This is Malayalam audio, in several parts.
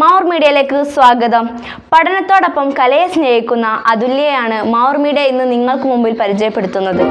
മാവൂർ മീഡിയയിലേക്ക് സ്വാഗതം. പഠനത്തോടൊപ്പം കലയെ സ്നേഹിക്കുന്ന അതുല്യയാണ് മാവൂർ മീഡിയ ഇന്ന് നിങ്ങൾക്ക് മുമ്പിൽ പരിചയപ്പെടുത്തുന്നത്.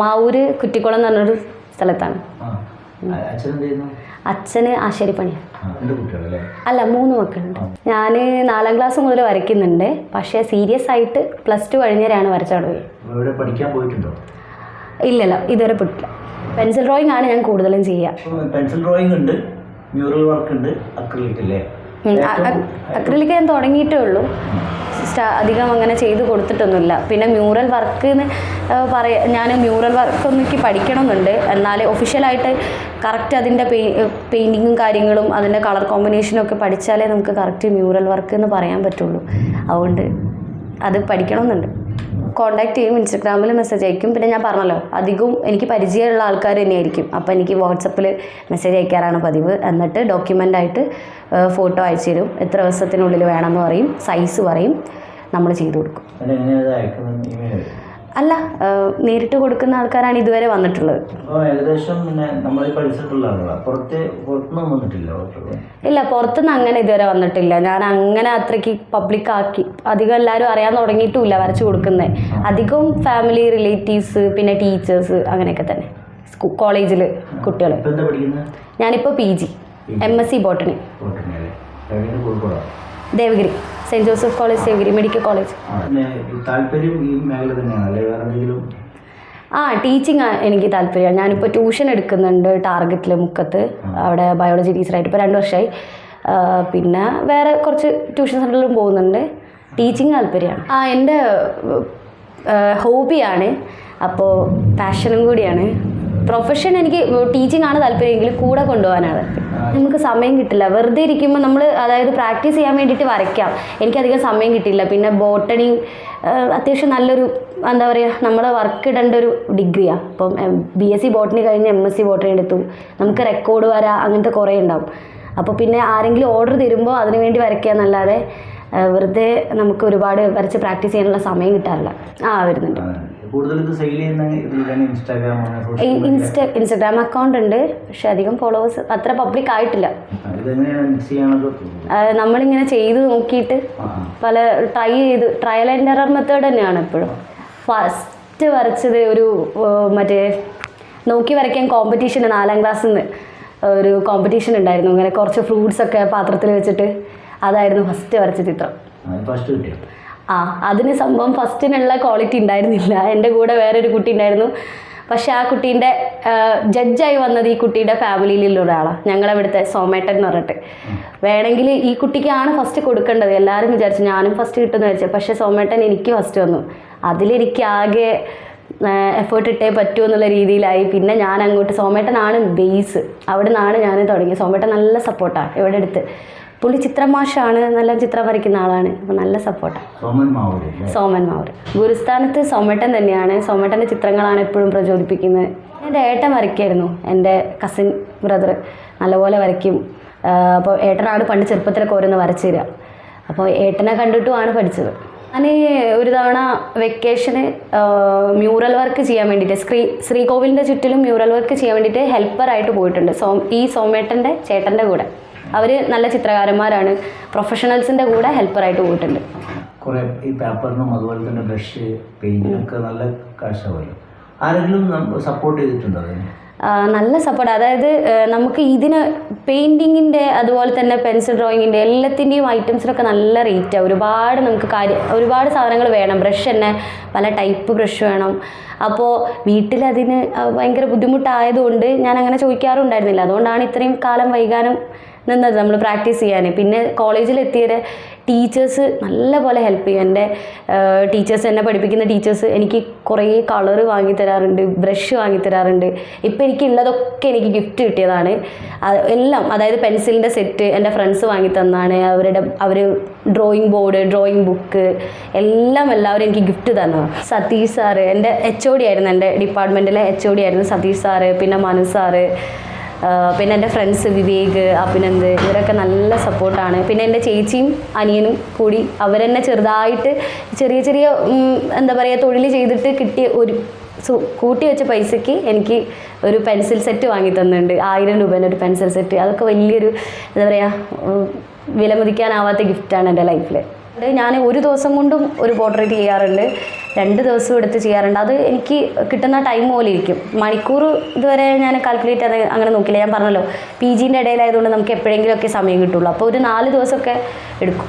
മാവൂര് കുറ്റിക്കുളം എന്ന് പറഞ്ഞൊരു സ്ഥലത്താണ്. അച്ഛന് ആശാരിപ്പണിയാണ് അല്ല മൂന്ന് മക്കളുണ്ട്. ഞാൻ നാലാം ക്ലാസ് മുതൽ വരയ്ക്കുന്നുണ്ട്. പക്ഷേ സീരിയസ് ആയിട്ട് പ്ലസ് ടു കഴിഞ്ഞവരെയാണ് വരച്ചു തുടങ്ങി പഠിക്കാൻ പോയിട്ടുണ്ടോ? ഇല്ലല്ല ഇതുവരെ പോയിട്ടില്ല. പെൻസിൽ ഡ്രോയിങ് ആണ് ഞാൻ കൂടുതലും ചെയ്യുക. പെൻസിൽ ഡ്രോയിങ് ഉണ്ട് മ്യൂറൽ വർക്ക് ഉണ്ട് അക്രിലിക് അല്ലേ? അക്രലിക്ക് ഞാൻ തുടങ്ങിയിട്ടേ ഉള്ളൂ. അധികം അങ്ങനെ ചെയ്ത് കൊടുത്തിട്ടൊന്നുമില്ല. പിന്നെ മ്യൂറൽ വർക്ക് എന്ന് പറയാ ഞാൻ മ്യൂറൽ വർക്ക് ഒന്ന് എനിക്ക് പഠിക്കണമെന്നുണ്ട്. എന്നാൽ ഒഫീഷ്യലായിട്ട് കറക്റ്റ് അതിന്റെ പെയിന്റിങ്ങും കാര്യങ്ങളും അതിന്റെ കളർ കോമ്പിനേഷനും ഒക്കെ പഠിച്ചാലേ നമുക്ക് കറക്റ്റ് മ്യൂറൽ വർക്ക് എന്ന് പറയാൻ പറ്റുള്ളൂ. അതുകൊണ്ട് അത് പഠിക്കണമെന്നുണ്ട്. കോണ്ടാക്ട് ചെയ്യും ഇൻസ്റ്റഗ്രാമിൽ മെസ്സേജ് അയക്കും. പിന്നെ ഞാൻ പറഞ്ഞല്ലോ അധികവും എനിക്ക് പരിചയമുള്ള ആൾക്കാർ തന്നെയായിരിക്കും. അപ്പോൾ എനിക്ക് വാട്സപ്പിൽ മെസ്സേജ് അയക്കാറാണ് പതിവ്. എന്നിട്ട് ഡോക്യുമെന്റ് ആയിട്ട് ഫോട്ടോ അയച്ചു തരും. എത്ര ദിവസത്തിനുള്ളിൽ വേണമെന്ന് പറയും സൈസ് പറയും. നമ്മൾ ചെയ്തു കൊടുക്കും. അല്ല നേരിട്ട് കൊടുക്കുന്ന ആൾക്കാരാണ് ഇതുവരെ വന്നിട്ടുള്ളത്. ഏകദേശം നമ്മൾ പുറത്ത് ഇല്ല പുറത്തുനിന്ന് അങ്ങനെ ഇതുവരെ വന്നിട്ടില്ല. ഞാൻ അങ്ങനെ അത്രയ്ക്ക് പബ്ലിക് ആക്കി അധികം എല്ലാവരും അറിയാൻ തുടങ്ങിയിട്ടുമില്ല വരച്ചു കൊടുക്കുന്നത് അധികം ഫാമിലി റിലേറ്റീവ്സ് പിന്നെ ടീച്ചേഴ്സ് അങ്ങനെയൊക്കെ തന്നെ. കോളേജിൽ കുട്ടികൾ ഞാനിപ്പോൾ P G M S C botany Devagiri. Saint Joseph college സേവരി medical college. താല്പര്യം ഈ മേഖല തന്നെയാണ് അല്ലേ? വേറെ എന്തെങ്കിലും? ആ ടീച്ചിങ് എനിക്ക് താല്പര്യമാണ്. ഞാനിപ്പോൾ ട്യൂഷൻ എടുക്കുന്നുണ്ട് ടാർഗറ്റിൽ മുക്കത്ത്. അവിടെ ബയോളജി ടീച്ചറായിട്ട് ഇപ്പോൾ രണ്ട് വർഷമായി പിന്നെ വേറെ കുറച്ച് ട്യൂഷൻ സെന്ററിലും പോകുന്നുണ്ട്. ടീച്ചിങ് താല്പര്യമാണ്. ആ എന്റെ ഹോബിയാണ് അപ്പോൾ പാഷനും കൂടിയാണ്. പ്രൊഫഷൻ എനിക്ക് ടീച്ചിങ് ആണ് താല്പര്യമെങ്കിൽ കൂടെ കൊണ്ടുപോകാനാണ്. നമുക്ക് സമയം കിട്ടില്ല. വെറുതെ ഇരിക്കുമ്പോൾ നമ്മൾ അതായത് പ്രാക്ടീസ് ചെയ്യാൻ വേണ്ടിയിട്ട് വരയ്ക്കാം. എനിക്കധികം സമയം കിട്ടില്ല പിന്നെ ബോട്ടണി അത്യാവശ്യം നല്ലൊരു എന്താ പറയുക നമ്മൾ വർക്ക് ഇടേണ്ട ഒരു ഡിഗ്രിയാണ് അപ്പം ബി എസ് സി ബോട്ടണി കഴിഞ്ഞ് എം എസ് സി ബോട്ടണി എടുത്തു നമുക്ക് റെക്കോർഡ് വരാ അങ്ങനത്തെ കുറേ ഉണ്ടാവും. അപ്പോൾ പിന്നെ ആരെങ്കിലും ഓർഡർ തരുമ്പോൾ അതിന് വേണ്ടി വരയ്ക്കുക എന്നല്ലാതെ വെറുതെ നമുക്ക് ഒരുപാട് വരച്ച് പ്രാക്ടീസ് ചെയ്യാനുള്ള സമയം കിട്ടാറില്ല. ആ വരുന്നുണ്ട്. സെയിൽ ചെയ്യുന്ന ഇതിൽ ഇൻസ്റ്റാഗ്രാം ഇൻസ്റ്റഗ്രാം അക്കൗണ്ട് ഉണ്ട് പക്ഷെ അധികം ഫോളോവേഴ്സ് അത്ര പബ്ലിക് ആയിട്ടില്ല. നമ്മളിങ്ങനെ ചെയ്ത് നോക്കിയിട്ട് പല ട്രൈ ചെയ്ത് ട്രയൽ ആൻഡ് എറർ മെത്തേഡ് തന്നെയാണ് എപ്പോഴും. ഫസ്റ്റ് വരച്ചത് ഒരു മറ്റേ നോക്കി വരയ്ക്കാൻ കോമ്പറ്റീഷൻ നാലാം ക്ലാസ്സിൽ നിന്ന് ഒരു കോമ്പറ്റീഷൻ ഉണ്ടായിരുന്നു. ഇങ്ങനെ കുറച്ച് ഫ്രൂട്ട്സ് ഒക്കെ പാത്രത്തിൽ വെച്ചിട്ട് അതായിരുന്നു ഫസ്റ്റ് വരച്ച ചിത്രം. ഫസ്റ്റ് കിട്ടിയോ? ആ അതിന് സംഭവം ഫസ്റ്റിനുള്ള ക്വാളിറ്റി ഉണ്ടായിരുന്നില്ല. എന്റെ കൂടെ വേറൊരു കുട്ടി ഉണ്ടായിരുന്നു. പക്ഷേ ആ കുട്ടീന്റെ ജഡ്ജായി വന്നത് ഈ കുട്ടിയുടെ ഫാമിലിയിലുള്ള ഒരാളാണ് ഞങ്ങളവിടുത്തെ സോമേട്ടൻ എന്ന് പറഞ്ഞിട്ട്. വേണമെങ്കിൽ ഈ കുട്ടിക്കാണ് ഫസ്റ്റ് കൊടുക്കേണ്ടത്. എല്ലാവരും വിചാരിച്ചു ഞാനും ഫസ്റ്റ് കിട്ടുമെന്ന് വിചാരിച്ചു. പക്ഷേ സോമേട്ടൻ എനിക്ക് ഫസ്റ്റ് വന്നു. അതിലെനിക്ക് ആകെ എഫേർട്ട് ഇട്ടേ പറ്റൂ എന്നുള്ള രീതിയിലായി. പിന്നെ ഞാൻ അങ്ങോട്ട് സോമേട്ടനാണ് ബേസ് അവിടെ നിന്നാണ് ഞാൻ തുടങ്ങിയത്. സോമേട്ടൻ നല്ല സപ്പോർട്ടാണ് ഇവിടെ അടുത്ത് പുള്ളി ചിത്രമാഷാണ് നല്ല ചിത്രം വരയ്ക്കുന്ന ആളാണ്. അപ്പോൾ നല്ല സപ്പോർട്ടാണ് സോമൻ മാവൂർ ഗുരുസ്ഥാനത്ത് സോമേട്ടൻ തന്നെയാണ്. സോമേട്ടന്റെ ചിത്രങ്ങളാണ് എപ്പോഴും പ്രചോദിപ്പിക്കുന്നത്. എന്റെ ഏട്ടൻ വരയ്ക്കായിരുന്നു. എന്റെ കസിൻ ബ്രദർ നല്ലപോലെ വരയ്ക്കും. അപ്പോൾ ഏട്ടനാണ് പണ്ട് ചെറുപ്പത്തിലൊക്കെ ഓരോന്ന് വരച്ചു തരിക. അപ്പോൾ ഏട്ടനെ കണ്ടിട്ടുമാണ് പഠിച്ചത്. ഞാൻ ഒരു തവണ വെക്കേഷന് മ്യൂറൽ വർക്ക് ചെയ്യാൻ വേണ്ടിയിട്ട് ശ്രീ ശ്രീകോവിലിന്റെ ചുറ്റിലും മ്യൂറൽ വർക്ക് ചെയ്യാൻ വേണ്ടിയിട്ട് ഹെൽപ്പറായിട്ട് പോയിട്ടുണ്ട്. സോ ഈ സോമേട്ടന്റെ ചേട്ടന്റെ കൂടെ. അവർ നല്ല ചിത്രകാരന്മാരാണ്. പ്രൊഫഷണൽസിന്റെ കൂടെ ഹെൽപ്പറായിട്ട് പോയിട്ടുണ്ട്. കുറേ ഈ പേപ്പറിനും അതുപോലെ തന്നെ ബ്രഷ് പെയിന്റിനൊക്കെ നല്ല കാശാവുമല്ലോ ആരെങ്കിലും സപ്പോർട്ട് ചെയ്തിട്ടുണ്ടോ അതിന്? നല്ല സപ്പോർട്ട് അതായത് നമുക്ക് ഇതിന് പെയിന്റിങ്ങിന്റെ അതുപോലെ തന്നെ പെൻസിൽ ഡ്രോയിങ്ങിന്റെ എല്ലാത്തിന്റെയും ഐറ്റംസിനൊക്കെ നല്ല റേറ്റാണ് ഒരുപാട് നമുക്ക് കാര്യം ഒരുപാട് സാധനങ്ങൾ വേണം. ബ്രഷ് തന്നെ പല ടൈപ്പ് ബ്രഷ് വേണം. അപ്പോൾ വീട്ടിലതിന് ഭയങ്കര ബുദ്ധിമുട്ടായതുകൊണ്ട് ഞാൻ അങ്ങനെ ചോദിക്കാറുണ്ടായിരുന്നില്ല. അതുകൊണ്ടാണ് ഇത്രയും കാലം വൈകാനും നിന്നത് നമ്മൾ പ്രാക്ടീസ് ചെയ്യാൻ പിന്നെ കോളേജിലെത്തിയത് ടീച്ചേഴ്സ് നല്ല പോലെ ഹെൽപ്പ് ചെയ്യും എന്റെ ടീച്ചേഴ്സ് എന്നെ പഠിപ്പിക്കുന്ന ടീച്ചേഴ്സ് എനിക്ക് കുറേ കളറ് വാങ്ങി തരാറുണ്ട് ബ്രഷ് വാങ്ങി തരാറുണ്ട്. ഇപ്പോൾ എനിക്കുള്ളതൊക്കെ എനിക്ക് ഗിഫ്റ്റ് കിട്ടിയതാണ്. എല്ലാം അതായത് പെൻസിലിന്റെ സെറ്റ് എന്റെ ഫ്രണ്ട്സ് വാങ്ങി തന്നാണ്. അവരുടെ അവർ ഡ്രോയിങ് ബോർഡ് ഡ്രോയിങ് ബുക്ക് എല്ലാം എല്ലാവരും എനിക്ക് ഗിഫ്റ്റ് തന്നു. സതീഷ് സാറ് എന്റെ എച്ച് ഒ ഡി ആയിരുന്നു എന്റെ ഡിപ്പാർട്ട്മെന്റിലെ എച്ച് ഒ ഡി ആയിരുന്നു സതീഷ് സാറ് പിന്നെ മനു സാറ് പിന്നെ എന്റെ ഫ്രണ്ട്സ് വിവേക് അഭിനന്ദ് ഇവരൊക്കെ നല്ല സപ്പോർട്ടാണ് പിന്നെ എന്റെ ചേച്ചിയും അനിയനും കൂടി അവരെന്നെ ചെറുതായിട്ട് ചെറിയ ചെറിയ എന്താ പറയുക തൊഴിൽ ചെയ്തിട്ട് കിട്ടിയ ഒരു സു കൂട്ടി വെച്ച പൈസയ്ക്ക് എനിക്ക് ഒരു പെൻസിൽ സെറ്റ് വാങ്ങി തന്നിട്ടുണ്ട്. ആയിരം രൂപേന്റെ ഒരു പെൻസിൽ സെറ്റ് അതൊക്കെ വലിയൊരു എന്താ പറയുക വിലമതിക്കാനാവാത്ത ഗിഫ്റ്റാണ് എന്റെ ലൈഫിൽ ഞാൻ ഒരു ദിവസം കൊണ്ടും ഒരു പോർട്രേറ്റ് ചെയ്യാറുണ്ട്. രണ്ട് ദിവസം എടുത്ത് ചെയ്യാറുണ്ട്. അത് എനിക്ക് കിട്ടുന്ന ടൈം പോലെ ഇരിക്കും. മണിക്കൂർ ഇതുവരെ ഞാൻ കാൽക്കുലേറ്റ് അത് അങ്ങനെ നോക്കില്ല ഞാൻ പറഞ്ഞല്ലോ പി ജീന്റെ ഇടയിലായതുകൊണ്ട് നമുക്ക് എപ്പോഴെങ്കിലുമൊക്കെ സമയം കിട്ടുള്ളൂ. അപ്പോൾ ഒരു നാല് ദിവസമൊക്കെ എടുക്കും.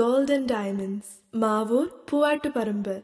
Gold and Diamonds, Mavur, Puvattuparambur.